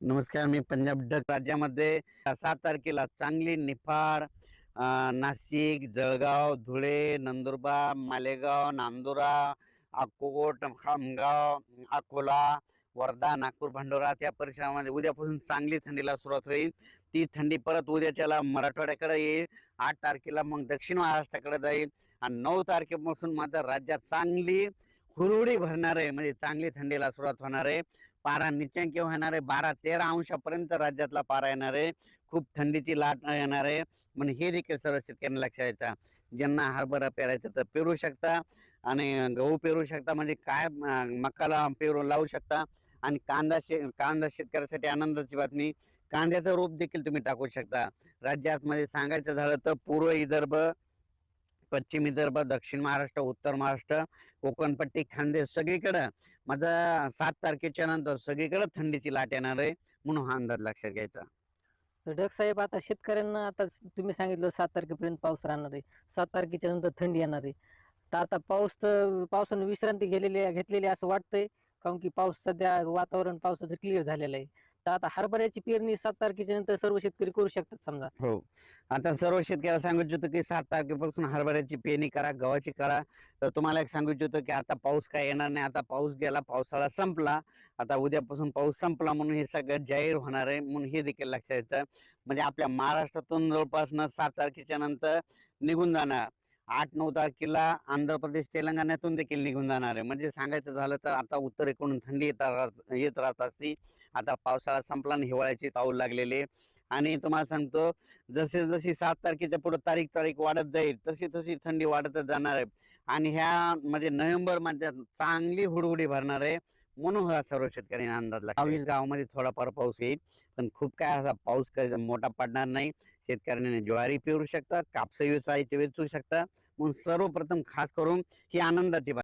नमस्कार मी पंजाब डक राज्यामध्ये सात तारखेला चांगली निफाड नाशिक जळगाव धुळे नंदुरबार मालेगाव नांदुरा अकोट खामगाव अकोला वर्धा नागपूर भंडोरा त्या परिसरामध्ये उद्यापासून चांगली थंडीला सुरुवात होईल. ती थंडी परत उद्याच्याला मराठवाड्याकडे येईल आठ तारखेला मग दक्षिण महाराष्ट्राकडे जाईल आणि नऊ तारखेपासून मात्र राज्यात चांगली हुरहुडी भरणार आहे. म्हणजे चांगली थंडीला सुरुवात होणार आहे. पारा निचांकी होणार आहे बारा तेरा अंशापर्यंत राज्यातला पारा येणार आहे. खूप थंडीची लाट येणार आहे. म्हणून हे देखील सर्व शेतकऱ्यांना लक्षात यायचा ज्यांना हरभरा पेरायचा तर पेरू शकता आणि गहू पेरू शकता. म्हणजे काय मकाला पेरू लावू शकता. आणि कांदा शे कांदा शेतकऱ्यासाठी आनंदाची बातमी. कांद्याचं रोप देखील तुम्ही टाकू शकता. राज्यात मध्ये सांगायचं झालं तर पूर्व विदर्भ पश्चिम विदर्भ दक्षिण महाराष्ट्र उत्तर महाराष्ट्र कोकणपट्टी खानदेश सगळीकडं. माझा सात तारखेच्या नंतर सगळीकडे थंडीची लाट येणार आहे म्हणून हा अंदाज लक्षात घ्यायचा. डक साहेब आता शेतकऱ्यांना आता तुम्ही सांगितलं सात तारखेपर्यंत पाऊस राहणार आहे. सात तारखेच्या नंतर थंडी येणार आहे. तर आता पाऊस तर पावसानं विश्रांती गेलेली घेतलेली असं वाटतंय. कारण की पाऊस सध्या वातावरण पावसाचं क्लिअर झालेलं आहे. तर आता हरभऱ्याची पेरणी सात तारखेच्या नंतर सर्व शेतकरी करू शकतात समजा. हो. आता सर्व शेतकऱ्याला सांगू इच्छितो की सात तारखेपासून हरभऱ्याची पेरणी करा गव्हाची करा. तर तुम्हाला एक सांगू इच्छितो की आता पाऊस काय येणार नाही. आता पाऊस गेला पावसाळा संपला. आता उद्यापासून पाऊस संपला म्हणून हे सगळं जाहीर होणार आहे म्हणून हे देखील लक्षात येतं. म्हणजे आपल्या महाराष्ट्रातून जवळपास न सात तारखेच्या नंतर निघून जाणार. आठ नऊ तारखेला आंध्र प्रदेश तेलंगणातून देखील निघून जाणार आहे. म्हणजे सांगायचं झालं तर आता उत्तरेकडून थंडी येत राहत येत राहत असती. आता पावसाळा संपला आणि हिवाळ्याची ताऊ लागलेली आणि तुम्हाला सांगतो जसे जशी सात तारखेच्या पुढे तारीख तारीख वाढत जाईल तशी तशी थंडी वाढतच जाणार आहे. आणि ह्या म्हणजे नोव्हेंबरमध्ये चांगली हुडहुडी भरणार आहे म्हणून हा सर्व शेतकऱ्यांनी अंदाज लागला. बावीस गावामध्ये थोडाफार पाऊस येईल पण खूप काय असा पाऊस मोठा पडणार नाही. शेतकऱ्यांनी ज्वारी पेरू शकता कापसा वेचायचे वेचू शकता. म्हणून सर्वप्रथम खास करून ही आनंदाची